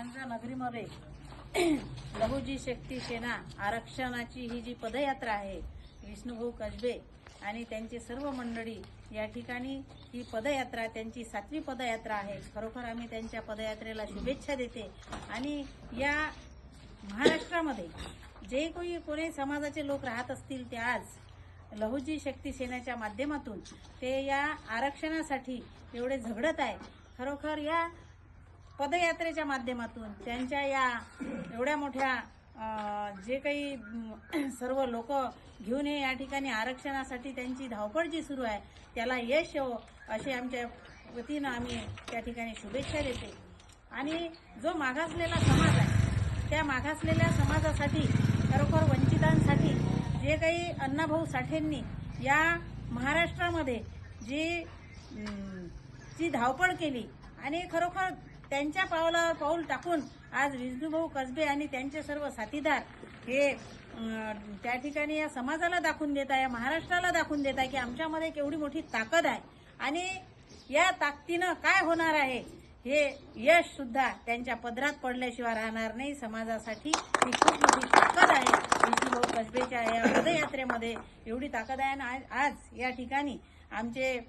सांजा नगरीमध्ये लहुजी शक्ती सेना आरक्षणाची ही जी पदयात्रा आहे विष्णुभाऊ कसबे आणि त्यांची सर्व मंडळी या ठिकाणी ही पदयात्रा त्यांची सातवी पदयात्रा आहे. खरोखर आम्ही त्यांच्या पदयात्रेला शुभेच्छा देते. आणि या महाराष्ट्रामध्ये जे कोणी कोणी समाजाचे लोक राहत असतील ते आज लहुजी शक्ती सेनेच्या माध्यमातून ते या आरक्षणासाठी एवढे झगडत आहे. खरोखर या पदयात्रेच्या माध्यमातून त्यांच्या या एवढ्या मोठ्या जे काही सर्व लोक घेऊन हे या ठिकाणी आरक्षणासाठी त्यांची धावपळ जी सुरू आहे त्याला यश येवो असे आमच्या वतीनं आम्ही त्या ठिकाणी शुभेच्छा देते. आणि जो मागासलेला समाज आहे त्या मागासलेल्या समाजासाठी खरोखर वंचितांसाठी जे काही अण्णाभाऊ साठेंनी या महाराष्ट्रामध्ये जी जी धावपळ केली आणि खरोखर त्यांच्या पावलावर पाऊल टाकून आज विष्णूभाऊ कसबे आणि त्यांचे सर्व साथीदार हे त्या ठिकाणी या समाजाला दाखवून देत आहे या महाराष्ट्राला दाखवून देत आहे की आमच्यामध्ये केवढी मोठी ताकद आहे. आणि या ताकदीनं काय होणार आहे हे यश सुद्धा त्यांच्या पदरात पडल्याशिवाय राहणार नाही. समाजासाठी ही खूप मोठी ताकद आहे. विष्णूभाऊ कसबेच्या या पदयात्रेमध्ये एवढी ताकद आहे. आणि आज- आज या ठिकाणी आमचे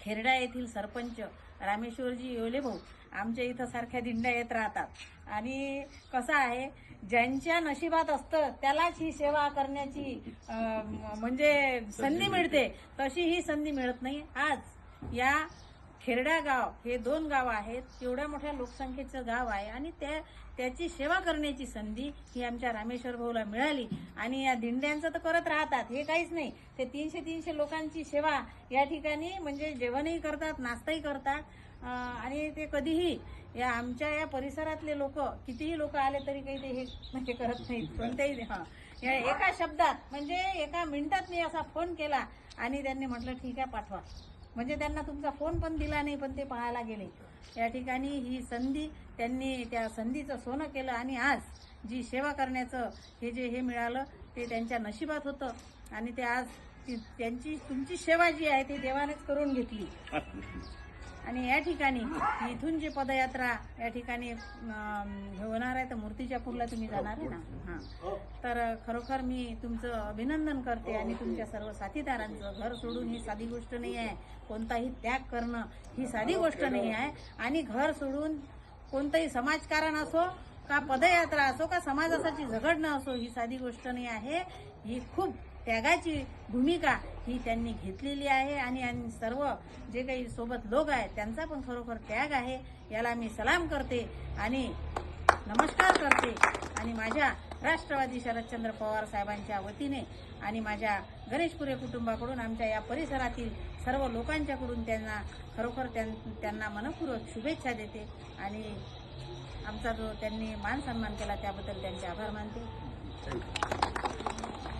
खेरडा येथील सरपंच रामेश्वरजी येवले भाऊ आमच्या इथं सारख्या दिंड्या येत राहतात. आणि कसं आहे ज्यांच्या नशिबात असतं त्यालाच ही सेवा करण्याची म्हणजे संधी मिळते. तशी ही संधी मिळत नाही. आज या खेरडा गाव हे दोन गाव आहेत. एवढ्या मोठ्या लोकसंख्येचं गाव आहे आणि त्या त्याची सेवा करण्याची संधी ही आमच्या रामेश्वर भाऊला मिळाली. आणि या दिंड्यांचं तर करत राहतात. हे काहीच नाही. ते तीनशे तीनशे लोकांची सेवा या ठिकाणी म्हणजे जेवणही करतात नाश्ताही करतात. आणि ते कधीही या आमच्या या परिसरातले लोक कितीही लोक आले तरी काही ते हे म्हणजे करत नाहीत. कोणत्याही हा. या एका शब्दात म्हणजे एका मिनिटात मी असा फोन केला आणि त्यांनी म्हटलं ठीक आहे पाठवा. म्हणजे त्यांना तुमचा फोन पण दिला नाही पण ते पाहायला गेले. या ठिकाणी ही संधी त्यांनी त्या संधीचं सोनं केलं आणि आज जी सेवा करण्याचं हे जे हे मिळालं ते त्यांच्या नशिबात होतं. आणि ते आज ती- त्यांची तुमची सेवा जी आहे ती देवानेच करून घेतली. आणि या ठिकाणी इथून जी पदयात्रा या ठिकाणी होणार आहे तर मूर्तीच्या पूरला तुम्ही जाणार आहे ना? हां. तर खरोखर मी तुमचं अभिनंदन करते आणि तुमच्या सर्व साथीदारांचं घर सोडून ही साधी गोष्ट नाही आहे. कोणताही त्याग करणं ही साधी गोष्ट नाही आहे. आणि घर सोडून कोणतंही समाजकारण असो का पदयात्रा असो का समाजासाठी झगडणं असो ही साधी गोष्ट नाही आहे. ही खूप त्यागाची भूमिका ही त्यांनी घेतलेली आहे आणि आणि सर्व जे काही सोबत लोक आहेत त्यांचा पण खरोखर त्याग आहे. याला मी सलाम करते आणि नमस्कार करते. आणि माझ्या राष्ट्रवादी शरदचंद्र पवार साहेबांच्या वतीने आणि माझ्या गणेशपुरे कुटुंबाकडून आमच्या या परिसरातील सर्व लोकांच्याकडून त्यांना खरोखर त्यां- त्यांना मनपूर्वक शुभेच्छा देते आणि आमचा जो त्यांनी मान सन्मान केला त्याबद्दल त्यांचे आभार मानते.